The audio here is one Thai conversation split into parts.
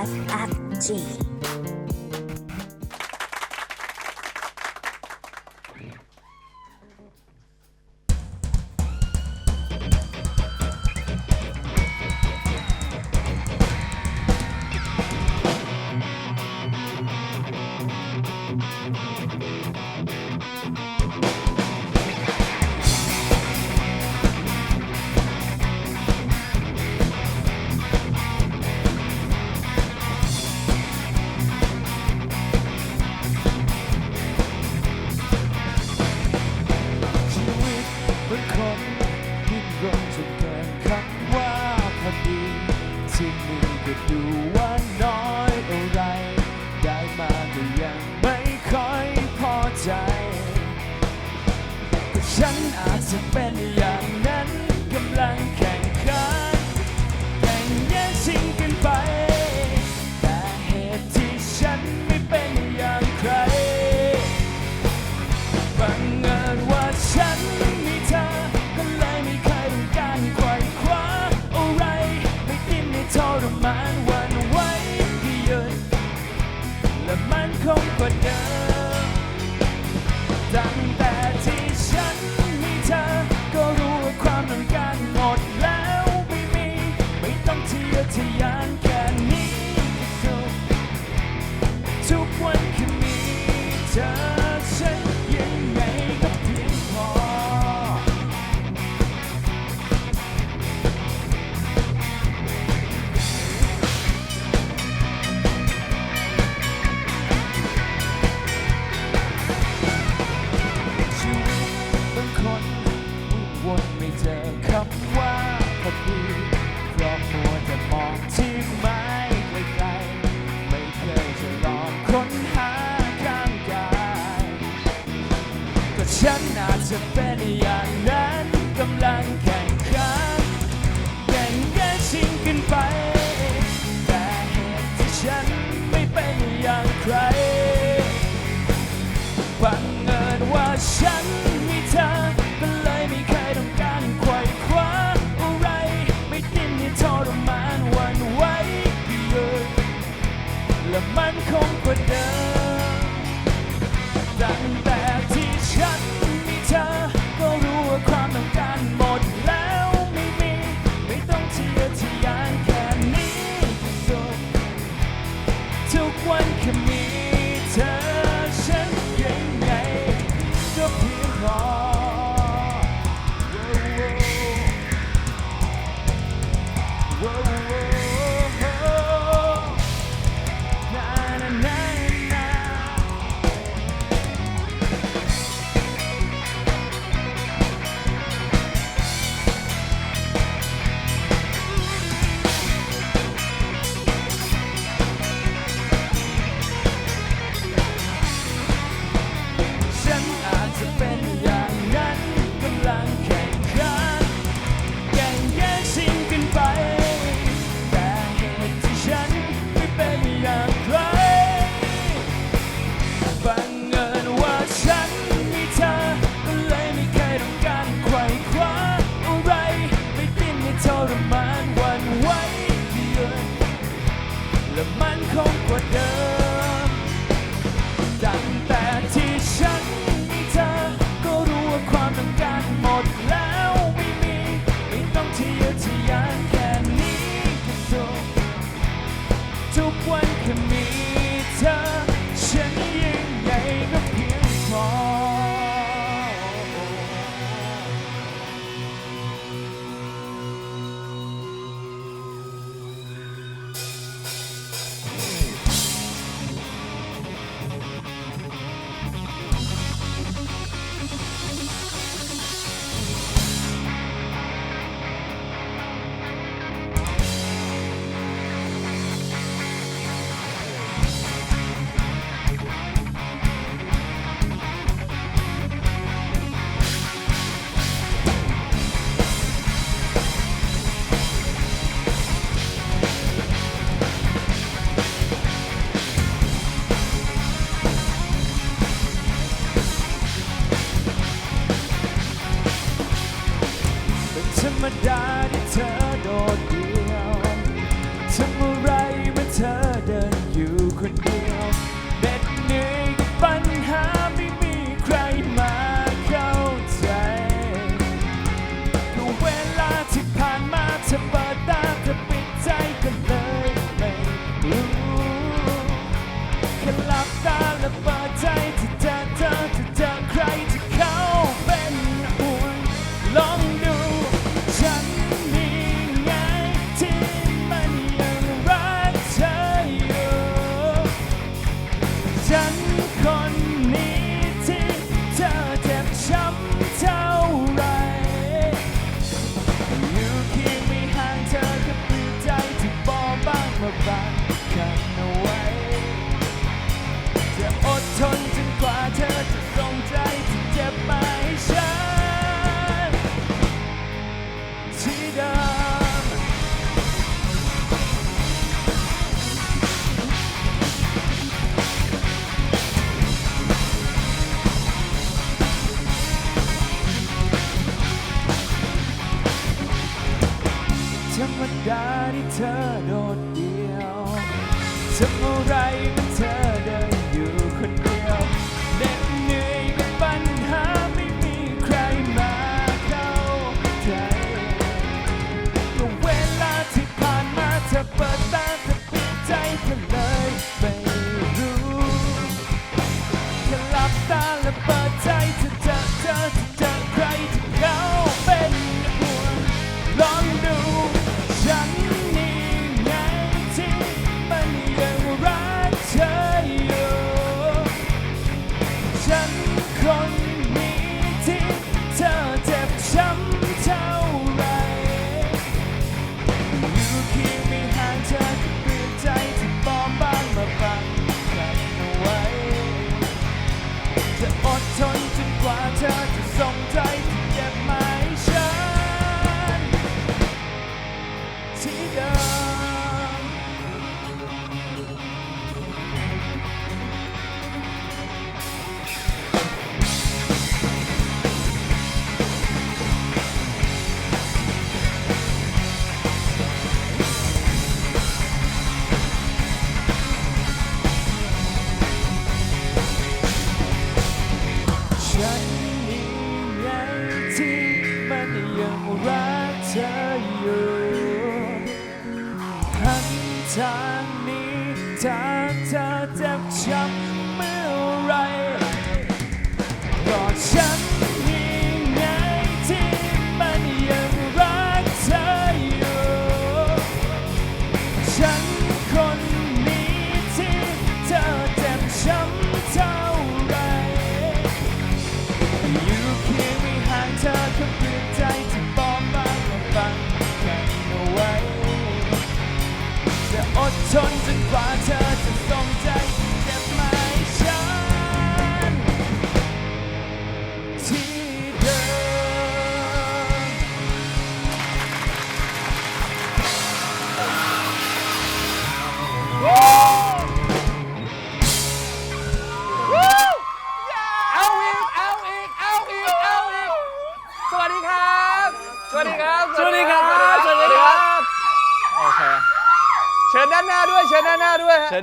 At G.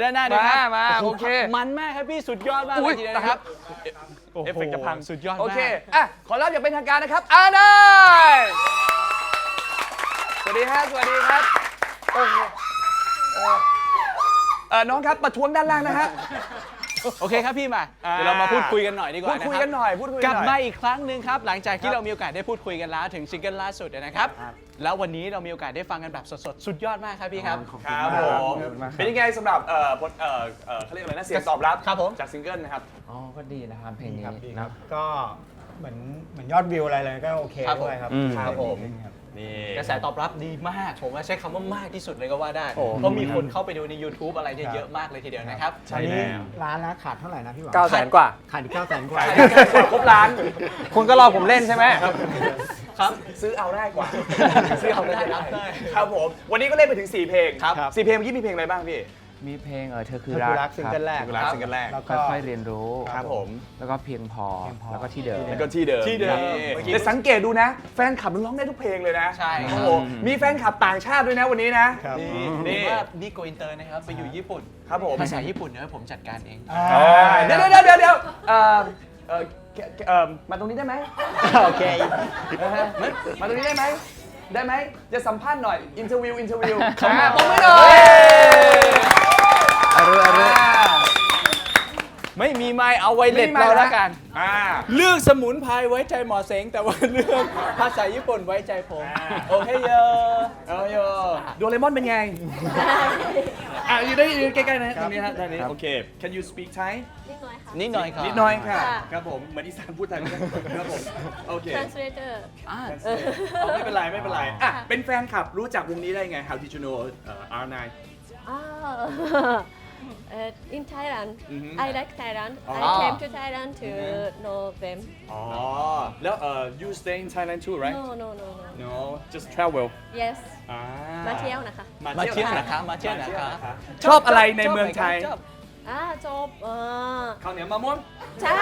านหน้าด้วยฮะเชิญด้านหน้าด้วยครับมามาโอเค มันมากครับพี่สุดยอดมากอุ๊เลยยทีเดียวนะครับเอฟเฟกต์จะพังสุดยอดมากโอเคอะขอรับอย่างเป็นทางการนะครับอานายสวัสดีฮะสวัสดีครับโอ้โหเอ่อเอ่อน้องครับประท้วงด้านล่างนะฮะ โอเคครับพี่มาอ่าเดี๋ยวเรามาพูดคุยกันหน่อยดีกว่าพูดนะคุยครับกันหน่อยพูดคุยกกัลันบหน่มาอย อีกครั้งหนึ่งครับหลังจากที่ครับเรามีโอกาสได้พูดคุยกันแล้วถึงซิงเกิลล่าสุดนะครับ แล้ววันนี้เรามีโอกาสได้ฟังกันแบบสดๆสุดยอดมากครับพี่ครับครับผมเป็นยังไงสำหรับเอ่อผลเอ่อเอ่อเขาเรียกอะไรนะเสียงตอบรับครับผม จากซิงเกิลนะครับ อ๋อก็ดีนะครับเพลงนี้ครับดีคนะรับก็ เหมือนเหมือนยอดวิวอะไรเลยก็โอเคครับผมด้วยครับอืม ครับผมครับ นี่ กระแสตอบรับดีมาก ผมว่าใช้คำว่ามากที่สุดเลยก็ว่าได้โอ้เพราะมีคนเข้าไปดูใน YouTube อะไรเนี่ยครับ เยอะมากเลยทีเดียวนะครับ ใช่ตอนนี้แล้ว ร้านละขาดเท่าไหร่นะพี่หวังเก้าแสนกว่า ขาดอีกเก้าแสนกว่า ครบล้าน คุณก็รอผมเล่นใช่ไหม ครับ ซื้อเอาได้กว่า ซื้อเอาได้รับได้ ครับผม วันนี้ก็เล่นไปถึง 4 เพลงครับ สี่เพลงเมื่อกี้มีเพลงอะไรบ้างพี่ มีเพลงเออเธอเธคืออรัคืกอรักซิงเกิลแรกซิงเกิลแรกซิงเกิลแรกแล้วก็ค่อยๆเรียนรู้ครับผม แล้วก็เพียงพอเพียงพอแล้วก็ที่เดิมแล้วก็ที่เดิมที่เดิมนี่เมื่อกี้แต่สังเกตดูนะ แฟนคลับมันร้องได้ทุกเพลงเลยนะใช่ครับโอ้โหมีแฟนคลับต่างชาติด้วยนะวันนี้นะครับนี่นี่นี่ว่านี่โกอินเตอร์นะครับไปอยู่ญี่ปุ่นครับผมภาษาญี่ปุ่นเดี๋ยวให้ผมจัดการเองอ่าเดี๋ยวเดี๋ยวเดี๋ยวเดี๋ยวเอ่อเอ่อแกแกเอ่อมาตรงนี้ได้ไหมโอเคนะฮะมาตรงนี้ได้ไหมได้ไหมจะสัมภาษณ์หน่อยอินเทอร์วิวอินเทอร์วิวครับอ่าปรบมือหน่อย อรุอรุอ่าไม่มีไม้เอาไวเลสไม่มีไมค์เรานะแล้วกัน อ่าเรื่องสมุนไพรไว้ใจหมอเสงแต่ว่าเรื่องภาษาญี่ปุ่นไว้ใจผมอ่าโอเคเยอเออโยโดเรมอนเป็นไง อะอยู่ได้อยู่ใกล้ๆนะตรงนี้ฮะด้านนี้โอเค Can you speak Thai นิดหน่อยค่ะ นิดหน่อยครับนิดหน่อยค่ะค่ะ ครับผม เหมือนอีสานพูดไทยไม่ได้ครับผม โอเค translator อ่าเอาไม่เป็นไรไม่เป็นไร อะ เป็นแฟนคลับรู้จักวงนี้ได้ไง How did you know เอ่อ R9 ah uh, in Thailand อือฮึ I like Thailand อ๋อ I came to Thailand to know them อ๋อแล้วเอ่อ you stay in Thailand too right no no no no no just travel yes อ่ามาเที่ยวนะคะ มาเที่ยวนะคะมาเที่ยวนะคะ ชอบอะไรในเมืองไทยชอบอ่าจบเออข้าวเหนียวมะม่วง ใช่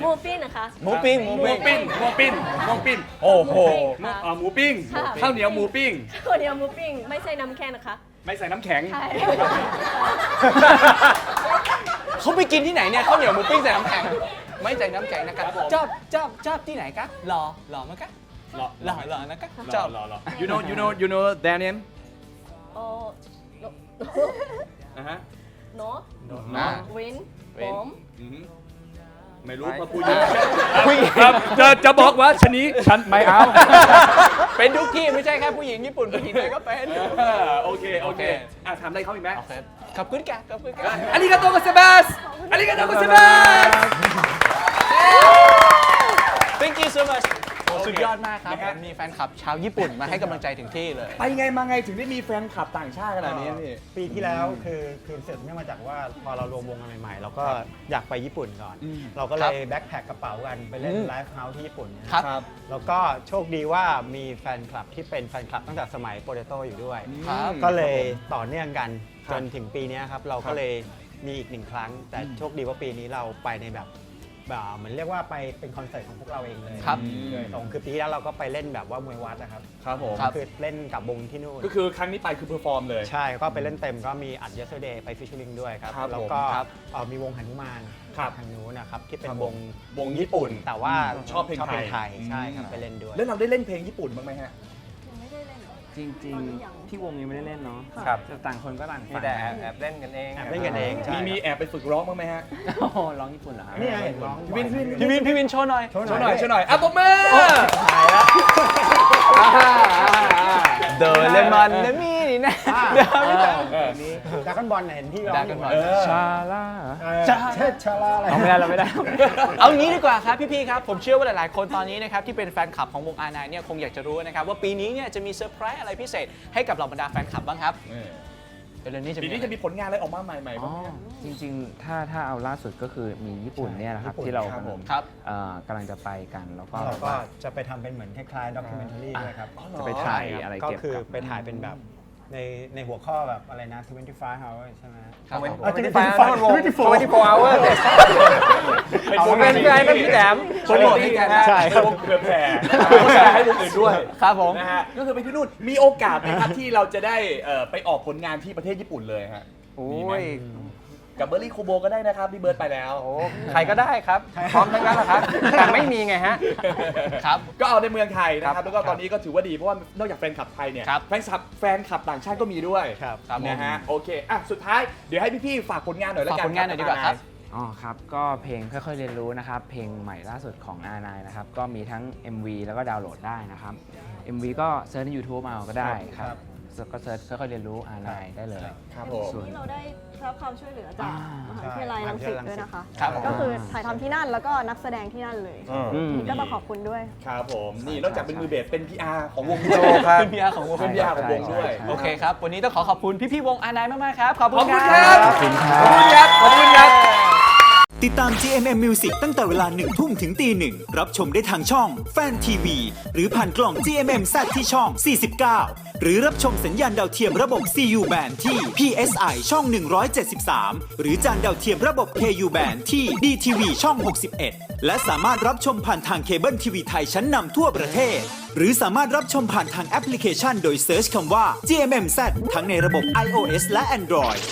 หมูปิ้งนะคะ หมูปิ้งหมูหมูปิ้งปิ้งหมูปิ้งหมูปิ้งโอ้โห หมูปิ้งค่ะ อ่าหมูปิ้งค่ะข้าวเหนียวหมูปิ้งข้าวเหนียวหมูปิ้งไม่ใช่น้ำแข็งนะคะ ไม่ใส่น้ำแข็ง ใช่ เขาไปกินที่ไหนเนี่ยข้าวเหนียวหมูปิ้งใส่น้ำแข็ง ไม่ใส่น้ำแข็งนะครับชอบชอบชอบที่ไหนครับหล่อหล่อมั้ยครับรอหล่อหล่อนะครับรชออบรอรอ you know you know you know Daniel โอ้ no นะฮะ no อ่า win วิผนมอืมไม่รู้มาพูดเยอะครับจะจะบอกว่าชนี้ฉันไม่เอา เป็นทุกที่ไม่ใช่แค่ผู้หญิงญี่ปุ่นผู้หญิงไหนก็เป็นโอเคโอเค โอเค อะถามอะไรเขาอีกไหมโอเคขอบคุณค่ะขอบคุณค่ะ อาริกาโตโกเซบัสอาริกาโตโกเซบัส thank you so much โอ้ สุดยอดมากครับนะฮะมีแฟนคลับชาวญี่ปุ่นมาให้กำลังใจถึงที่เลย ไปไงมาไงถึงได้มีแฟนคลับต่างชาติขนาดนี้พี่ ปีที่แล้วคือคือเสร็จเนื่องมาจากว่าพอเรารวมวงกันใหม่ ๆ เราก็อยากไปญี่ปุ่นก่อน อืมเราก็คเลรับยแบ็คแพคกระเป๋ากันไปเล่นอืม ไลฟ์เฮาส์ที่ญี่ปุ่นนะครับ ครับ แล้วก็โชคดีว่ามีแฟนคลับที่เป็นแฟนคลับตั้งแต่สมัยโปเตโต้อยู่ด้วย ครับ ก็เลยต่อเนื่องกันครับจนถึงปีเนี้ยครับ เราครัก็บเลยมีอีกหนึ่งครั้ง แต่โชคดีว่าปีนี้เราไปในแบบ แบบเหมือนเรียกว่าไปเป็นคอนเสิร์ตของพวกเราเองเลยครับ โดยตรงคือปีที่แล้วเราก็ไปเล่นแบบว่ามวยวัดนะครับครับผม ครับ คือเล่นกับวงที่นู่น ก็คือครั้งนี้ไปคือเพอร์ฟอร์มเลย ใช่ ก็ไปเล่นเต็มก็มีอัด yesterday ไปฟิชเชอริงด้วยครับ ครับแล้วผมก็ครับเอ่อมีวงหนุมานครับทางนู้นนะครับ ที่เป็นครับวผงมวงญี่ปุ่นแต่ว่าชอบเพลงไทยไทย ใช่ครับ ไปเล่นด้วย แล้วเราได้เล่นเพลงญี่ปุ่นบ้างไหมฮะ จริง ๆ ที่วงยังไม่ได้เล่นเนาะครับแต่ต่างคนก็ต่างมีฟังแต่แอบแอบเล่นกันเองแอบเล่นกันเองใช่มีมีแอบไปฝึกร้องบ้างไหมฮะโอ้โหร้องญี่ปุ่นเหรอครับนี่ไงร้องพี่วินพี่วินพี่วินพี่วินโชว์หน่อยโชว์ช่วยหหน่น่ออยยช่วยหน่อยอะปรบมือเดอะเลมอนเดมี่ นี่นะเดี๋ยวพี่แตมเออดากอนบอลเห็นที่ร้องอยู่ Dragon Ball เออชาล่าชาเชชาลาอะไร เอาไม่ได้เราไม่ได้ เอางี้ดีกว่าครับพี่ๆครับ ผมเชื่อว่าหลายๆ คนตอนนี้นะครับที่เป็นแฟนคลับของวงอาร์ไนเนี่ยคงอยากจะรู้นะครับว่าปีนี้เนี่ยจะมีเซอร์ไพรส์อะไรพิเศษให้กับเหล่าบรรดาแฟนคลับบ้างครับเออเร็วๆนี้จะปีมีนี้จะมีผลงานอะไรออกมาใหม่ๆอ๋บ้าองไหมฮะ จริงๆ ถ้าถ้าเอาล่าสุดก็คือมีญี่ปุ่นเนี่ยนะครับ ญี่ปุ่นที่เราครับผม ครับ เอ่อกำลังจะไปกันแล้วก็เราก็จะไปทำเป็นเหมือนคล้ายๆด็อกิเมนทารีด้วยครับ จะไปถ่ายอะไรก็เก็บคือกับ ไปถ่ายเป็นแบบ ในในหัวข้อแบบอะไรนะ25 hours ใช่ไหมครับผมอะ25 25วง24 hours เป็นเอาวงเป็นไงนะพี่แหลมโปรโมทให้กันนะใช่เป็นวงเผื่อแผ่โฆษณาให้วงอื่นด้วยครับผม นะฮะก็คือไปที่นู่นมีโอกาสไหมครับที่เราจะได้เอ่อไปออกผลงานที่ประเทศญี่ปุ่นเลยฮะ โอ้มีไหมย กับเบอร์รี่โคโบก็ได้นะครับพี่เบิร์ดไปแล้ว โอ้ใครก็ได้ครับ พร้อมทั้งนั้นแหละครับ แต่ไม่มีไงฮะ ครับ ก็เอาในเมืองไทยนะคครัรับบแล้วก็ตอนนี้ก็ถือว่าดีเพราะว่านอกจากแฟนคลับไทยเนี่ยครับแฟนคลับแฟนคลับต่างชาติก็มีด้วยครับครับผมนะฮะโอเคอะสุดท้ายเดี๋ยวให้พี่ๆฝากผลงานหน่อยแล้วฝากกันผลงานหน่อยดีกว่าครับ อ๋อครับ ก็เพลงค่อยๆเรียนรู้นะครับ เพลงใหม่ล่าสุดของ R9 นะครับ ก็มีทั้ง MV แล้วก็ดาวน์โหลดได้นะครับ MV ก็เซิร์ชใน YouTube เอาก็ได้คครัรับบ ก็เซิร์ชค่อยๆเรียนรู้ R9 ได้เลย ครับผม ส่วนที่เราได้รับความช่วยเหลือจากอ่ามหาวิทยาลัยรังสิตด้วยนะคะ ครับผม ก็คือถ่ายทำที่นั่นแล้วก็นักแสดงที่นั่นเลยอืมก็ต้องขอบคุณด้วย ครับผมนี่นอกจากเป็นมือเบสเป็น PR ของวงโจครับ เป็นพีอาร์ของวงเป็น PR ของวงด้วยใช่โอเคครับ วันนี้ต้องขอขอบคุณพี่ๆวงอาร์ไนมากๆครับขอบขคุอบณคุณคครัรับบขอบคุณครับ ขอบคุณครับ ขอบคุณครับ ติดตาม GMM Music ตั้งแต่เวลาหนึ่งทุ่มถึงตีหนึ่งรับชมได้ทางช่องแฟนทีวีหรือผ่านกล่อง GMM Z ที่ช่อง 49 หรือรับชมสัญญาณดาวเทียมระบบ CU band ที่ PSI ช่อง 173 หรือจานดาวเทียมระบบ KU band ที่ DTV ช่อง 61 และสามารถรับชมผ่านทางเคเบิลทีวีไทยชั้นนำทั่วประเทศ หรือสามารถรับชมผ่านทางแอปพลิเคชัน โดยเซิร์ชคำว่า GMM Z ทั้งในระบบ iOS และ Android